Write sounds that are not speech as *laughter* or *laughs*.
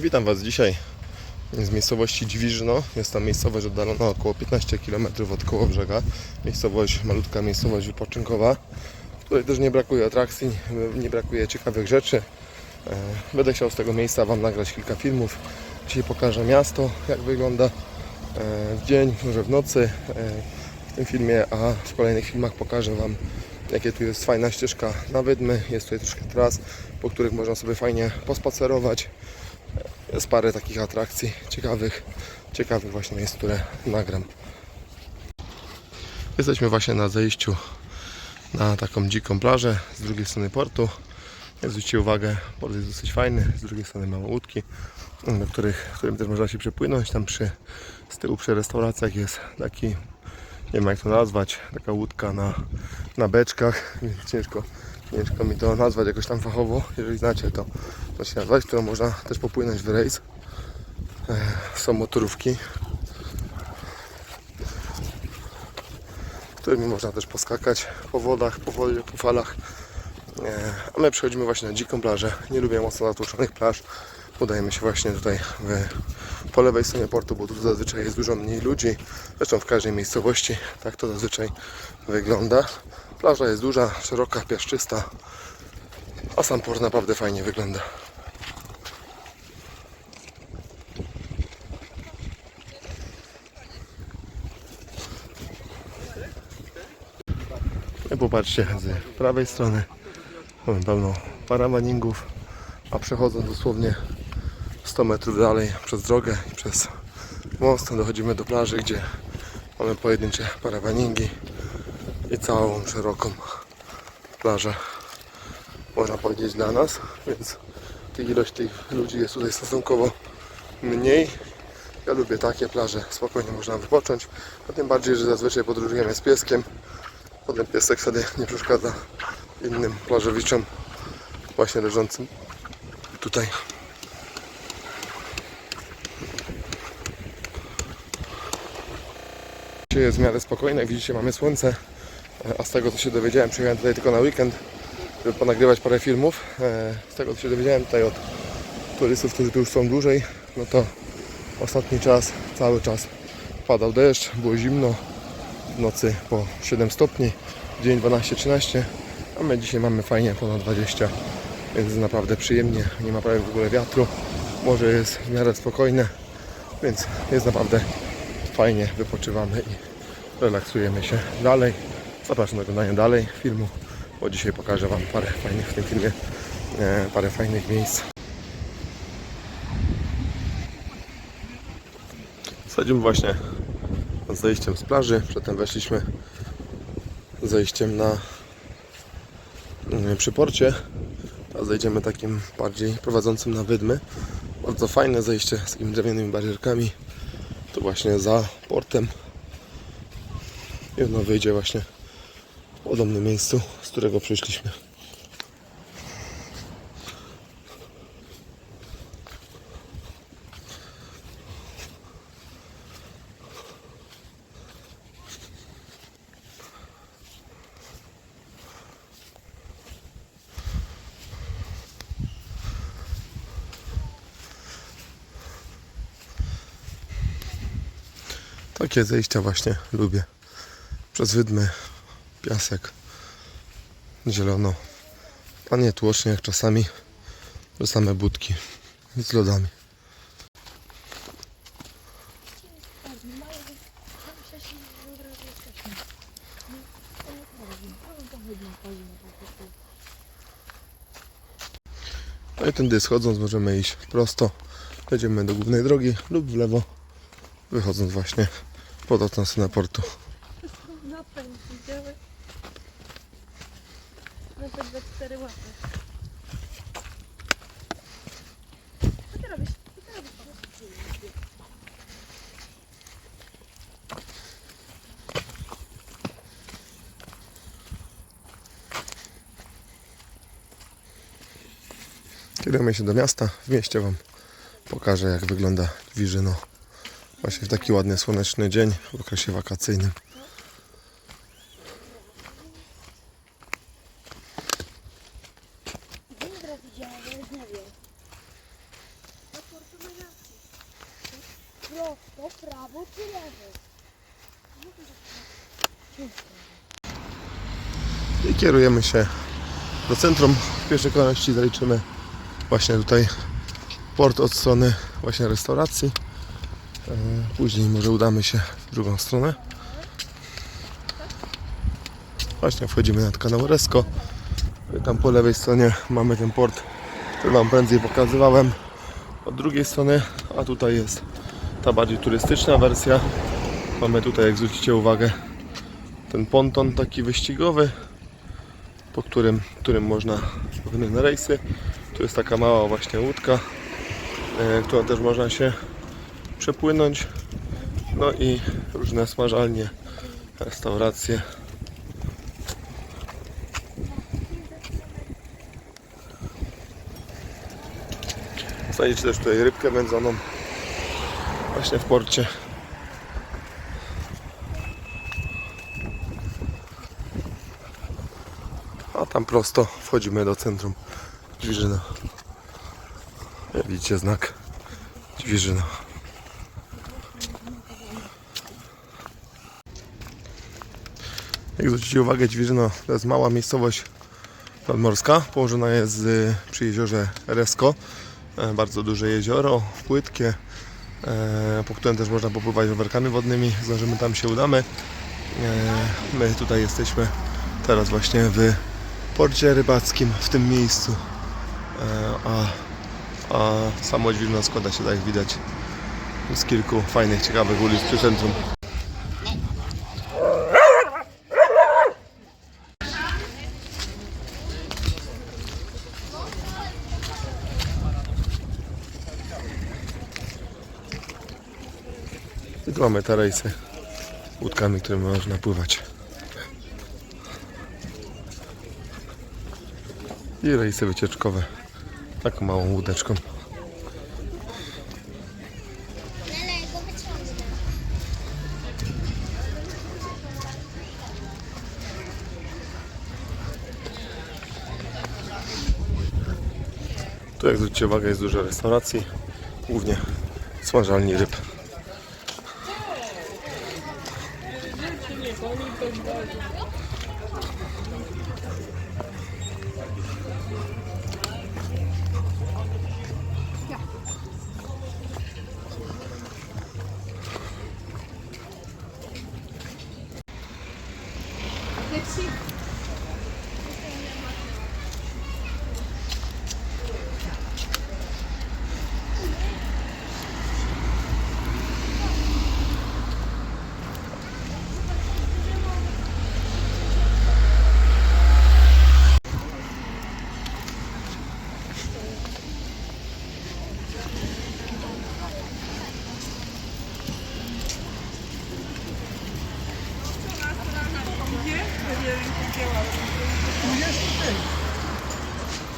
Witam Was dzisiaj z miejscowości Dźwiżno. Jest to miejscowość oddalona około 15 km od Kołobrzega. Miejscowość, malutka miejscowość wypoczynkowa, w której też nie brakuje atrakcji, nie brakuje ciekawych rzeczy. E, Będę chciał z tego miejsca Wam nagrać kilka filmów. Dzisiaj pokażę miasto, jak wygląda e, w dzień, może w nocy e, w tym filmie, a w kolejnych filmach pokażę Wam jakie tu jest fajna ścieżka na wydmy. Jest tutaj troszkę tras, po których można sobie fajnie pospacerować. Jest parę takich atrakcji ciekawych, ciekawych właśnie miejsc, które nagram. Jesteśmy właśnie na zejściu na taką dziką plażę z drugiej strony portu. Jak zwróćcie uwagę, port jest dosyć fajny. Z drugiej strony mamy łódki, do których, którym też można się przepłynąć. Tam przy, z tyłu przy restauracjach jest taki, nie wiem jak to nazwać, taka łódka na, na beczkach. *laughs* Ciężko, ciężko mi to nazwać jakoś tam fachowo. Jeżeli znacie to, to się nazwać, którą można też popłynąć w rejs. Są motorówki, którymi można też poskakać po wodach, po, wodzie, po falach. A my przechodzimy właśnie na dziką plażę. Nie lubię mocno zatłoczonych plaż. Udajemy się właśnie tutaj w, po lewej stronie portu, bo tu zazwyczaj jest dużo mniej ludzi. Zresztą w każdej miejscowości tak to zazwyczaj wygląda. Plaża jest duża, szeroka, piaszczysta, a sam port naprawdę fajnie wygląda. I popatrzcie, z prawej strony mamy pełno parawaningów, a przechodząc dosłownie 100 metrów dalej przez drogę i przez most dochodzimy do plaży, gdzie mamy pojedyncze parawaningi i całą szeroką plażę można powiedzieć dla nas, więc tych ilość tych ludzi jest tutaj stosunkowo mniej. Ja lubię takie plaże, spokojnie można wypocząć, a tym bardziej, że zazwyczaj podróżujemy z pieskiem. Potem piesek wtedy nie przeszkadza innym plażowiczom właśnie leżącym tutaj. Dzisiaj jest w miarę spokojne, jak widzicie mamy słońce, a z tego co się dowiedziałem, przyjechałem tutaj tylko na weekend, żeby ponagrywać parę filmów. E, Z tego co się dowiedziałem tutaj od turystów, którzy tu już są dłużej, no to ostatni czas, cały czas padał deszcz, było zimno, w nocy po 7 stopni, dzień 12-13, a my dzisiaj mamy fajnie ponad 20, więc naprawdę przyjemnie, nie ma prawie w ogóle wiatru, morze jest w miarę spokojne, więc jest naprawdę fajnie, wypoczywamy i relaksujemy się dalej. Zapraszam do oglądania dalej filmu, bo dzisiaj pokażę Wam parę fajnych w tym filmie, e, parę fajnych miejsc. Schodzimy właśnie zejściem z plaży. Przedtem weszliśmy zejściem na mm, przy porcie. A zejdziemy takim bardziej prowadzącym na wydmy. Bardzo fajne zejście z takimi drewnianymi barierkami. To właśnie za portem. Ono wyjdzie właśnie w podobnym miejscu, z którego przyszliśmy. Takie zejścia właśnie lubię. Przez wydmy, piasek, zielono. A nie tłocznie jak czasami, że same budki z lodami. No i tędy schodząc możemy iść prosto. Jedziemy do głównej drogi lub w lewo, wychodząc właśnie pod tą stronę portu. Napęd widziałeś? Napęd we cztery łapy. Co ty robisz? Co ty robisz? Kierujemy się do miasta. W mieście Wam pokażę jak wygląda Dwirzyno. Właśnie w taki ładny słoneczny dzień w okresie wakacyjnym. I kierujemy się do centrum. W pierwszej kolejności zaliczymy właśnie tutaj port od strony właśnie restauracji. E, Później może udamy się w drugą stronę. Właśnie wchodzimy na kanał Resko. Tam po lewej stronie mamy ten port, który Wam prędzej pokazywałem. Od drugiej strony, a tutaj jest ta bardziej turystyczna wersja. Mamy tutaj, jak zwrócicie uwagę, ten ponton taki wyścigowy, po którym, którym można płynąć na rejsy. Tu jest taka mała właśnie łódka, którą też można się przepłynąć. No i różne smażalnie, restauracje. Znajdziecie też tutaj rybkę wędzoną właśnie w porcie. A tam prosto wchodzimy do centrum Dźwirzyna. Widzicie znak Dźwirzyna. Jak zwrócicie uwagę, Dźwirzyno to jest mała miejscowość nadmorska. Położona jest przy jeziorze Resko. E, Bardzo duże jezioro, płytkie, e, po którym też można popływać rowerkami wodnymi. Zdążymy tam się udamy. E, My tutaj jesteśmy teraz właśnie w porcie rybackim w tym miejscu. A, a samo Dźwirno składa się, tak jak widać, z kilku fajnych, ciekawych ulic przy centrum. Mamy te rejsy łódkami, którymi można pływać. I rejsy wycieczkowe taką małą łódeczką. Tu jak zwróćcie uwagę jest dużo restauracji, głównie smażalni ryb.